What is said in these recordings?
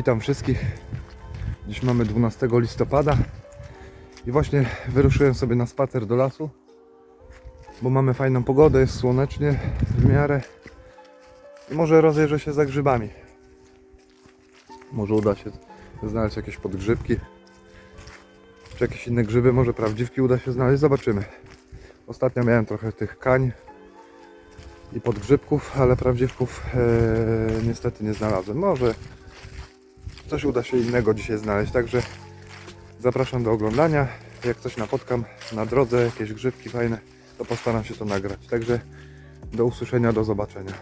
Witam wszystkich. Dziś mamy 12 listopada i właśnie wyruszyłem sobie na spacer do lasu, bo mamy fajną pogodę, jest słonecznie w miarę i może rozejrzę się za grzybami. Może uda się znaleźć jakieś podgrzybki, czy jakieś inne grzyby, może prawdziwki uda się znaleźć, zobaczymy. Ostatnio miałem trochę tych kań i podgrzybków, ale prawdziwków e, niestety nie znalazłem. Może coś uda się innego dzisiaj znaleźć, także zapraszam do oglądania. Jak coś napotkam na drodze, jakieś grzybki fajne, to postaram się to nagrać. Także do usłyszenia, do zobaczenia.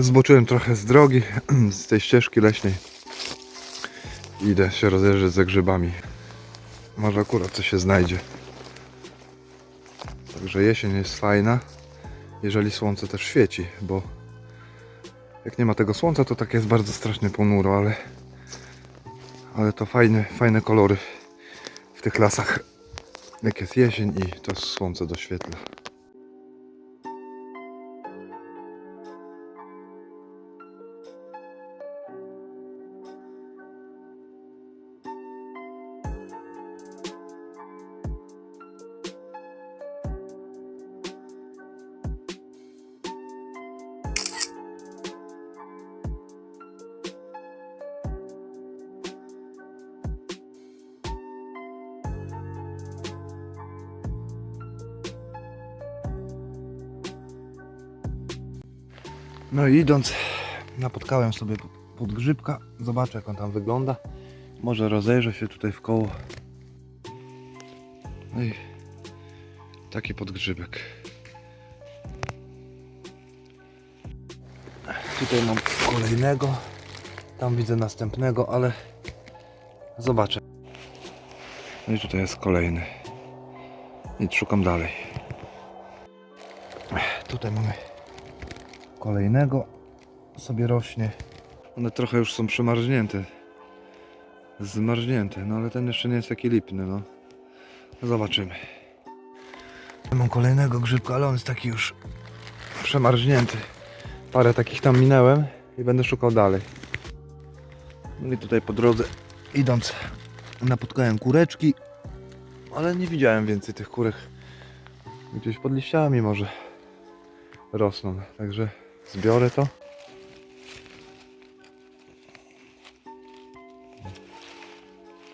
Zboczyłem trochę z drogi, z tej ścieżki leśnej. Idę się rozejrzeć za grzybami. Może akurat coś się znajdzie. Także jesień jest fajna, jeżeli słońce też świeci, bo jak nie ma tego słońca, to tak jest bardzo strasznie ponuro, ale, ale to fajne, fajne kolory w tych lasach, jak jest jesień i to słońce doświetla. No i idąc, napotkałem sobie podgrzybka. Zobaczę jak on tam wygląda. Może rozejrzę się tutaj w koło. No i taki podgrzybek. Tutaj mam kolejnego. Tam widzę następnego, ale zobaczę. No i tutaj jest kolejny. I szukam dalej. Tutaj mamy kolejnego sobie rośnie. One trochę już są przemarznięte. Zmarznięte, no ale ten jeszcze nie jest taki lipny, no. Zobaczymy. Mam kolejnego grzybka, ale on jest taki już przemarznięty. Parę takich tam minęłem i będę szukał dalej. No i tutaj po drodze idąc napotkałem kureczki, ale nie widziałem więcej tych kurek. Gdzieś pod liściami może rosną, także zbiorę to.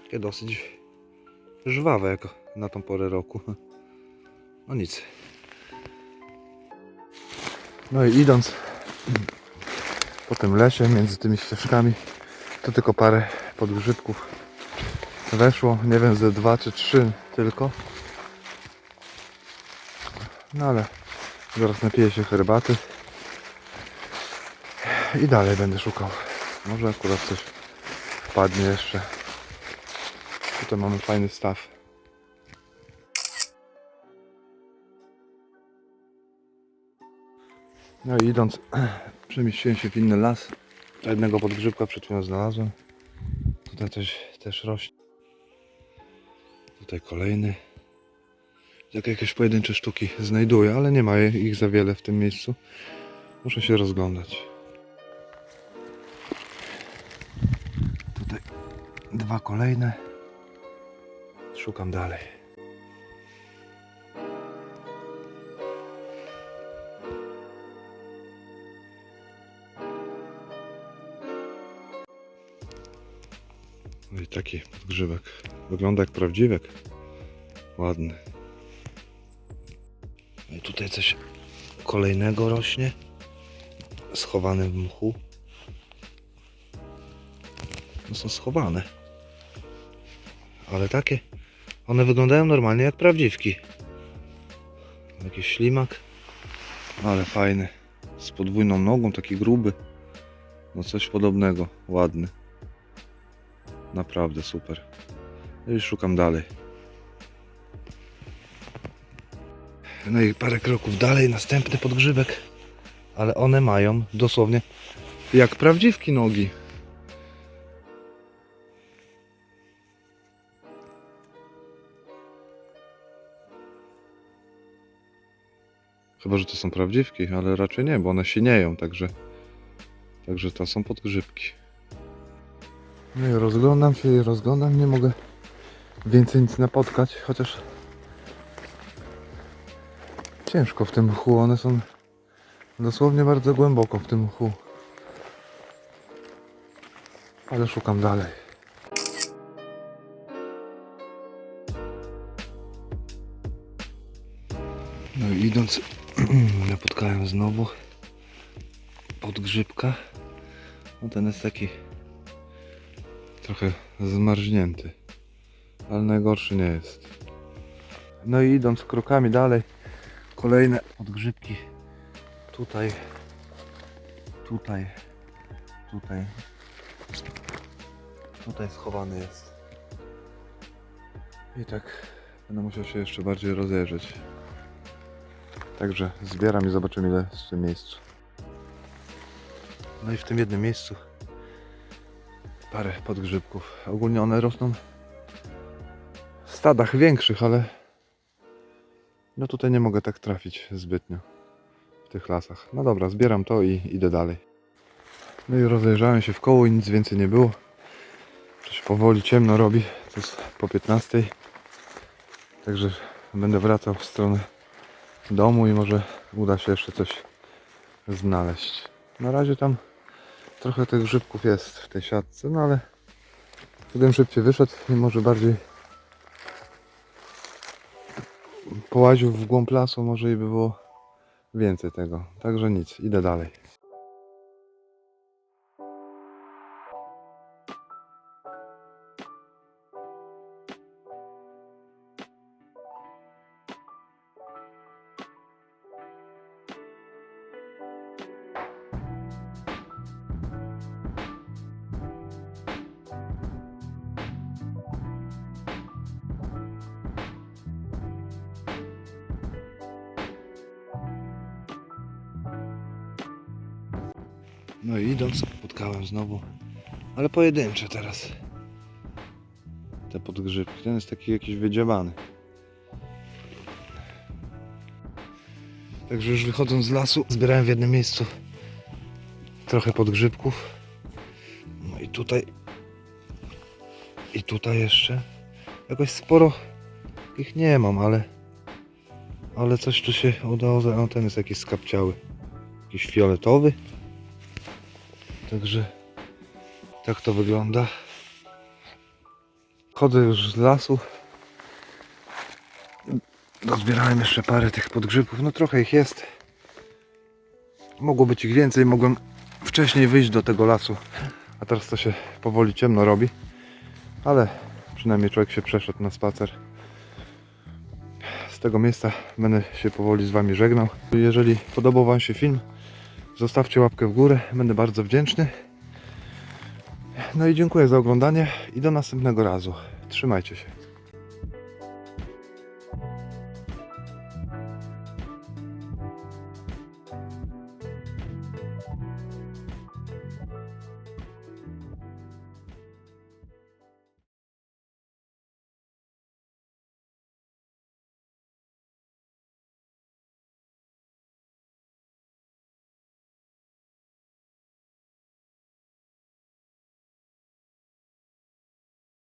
Takie dosyć żwawe jak na tą porę roku. No nic. No i idąc po tym lesie między tymi ścieżkami, to tylko parę podgrzybków weszło. Nie wiem, ze dwa czy trzy tylko. No ale Zaraz napiję się herbaty i dalej będę szukał. Może akurat coś wpadnie jeszcze. Tutaj mamy fajny staw. No i idąc, przemieściłem się w inny las. Jednego podgrzybka przed chwilą znalazłem. Tutaj też, też rośnie. Tutaj kolejny. Jak jakieś pojedyncze sztuki znajduję, ale nie ma ich za wiele w tym miejscu. Muszę się rozglądać. dwa kolejne. Szukam dalej. No i taki grzybek. Wygląda jak prawdziwek. Ładny. No i tutaj coś kolejnego rośnie. Schowane w mchu. No są schowane. Ale takie. One wyglądają normalnie jak prawdziwki. Jakiś ślimak. Ale fajny. Z podwójną nogą, taki gruby. No coś podobnego. Ładny. Naprawdę super. No i szukam dalej. No i parę kroków dalej, następny podgrzybek. Ale one mają dosłownie jak prawdziwki nogi. Chyba, że to są prawdziwki, ale raczej nie, bo one sinieją, także, także to są podgrzybki. No i rozglądam się i rozglądam, nie mogę więcej nic napotkać, chociaż ciężko w tym mchu, one są dosłownie bardzo głęboko w tym mchu. Ale szukam dalej. No i idąc napotkałem znowu podgrzybka. No ten jest taki trochę zmarznięty, ale najgorszy nie jest. No i idąc krokami dalej, kolejne podgrzybki tutaj, tutaj, tutaj, tutaj schowany jest. I tak będę musiał się jeszcze bardziej rozejrzeć. Także zbieram i zobaczymy ile w tym miejscu. No i w tym jednym miejscu parę podgrzybków. Ogólnie one rosną w stadach większych, ale no tutaj nie mogę tak trafić zbytnio w tych lasach. No dobra, zbieram to i idę dalej. No i rozejrzałem się w koło i nic więcej nie było. Się powoli ciemno robi. To jest po 15. Także będę wracał w stronę domu i może uda się jeszcze coś znaleźć. Na razie tam trochę tych grzybków jest w tej siatce, no ale gdybym szybciej wyszedł i może bardziej połaził w głąb lasu, może i by było więcej tego. Także nic, idę dalej. No i idąc spotkałem znowu, ale pojedyncze teraz. Te podgrzybki. Ten jest taki jakiś wydziałany. Także już wychodząc z lasu zbierałem w jednym miejscu trochę podgrzybków. No i tutaj i tutaj jeszcze. Jakoś sporo ich nie mam, ale ale coś tu się udało. za- O, ten jest jakiś skapciały. Jakiś fioletowy. Także tak to wygląda. Chodzę już z lasu. Dozbierałem jeszcze parę tych podgrzybków. No trochę ich jest. Mogło być ich więcej. Mogłem wcześniej wyjść do tego lasu. A teraz to się powoli ciemno robi. Ale przynajmniej człowiek się przeszedł na spacer. Z tego miejsca będę się powoli z Wami żegnał. Jeżeli podobał Wam się film, Zostawcie łapkę w górę, będę bardzo wdzięczny. No i dziękuję za oglądanie i do następnego razu. Trzymajcie się.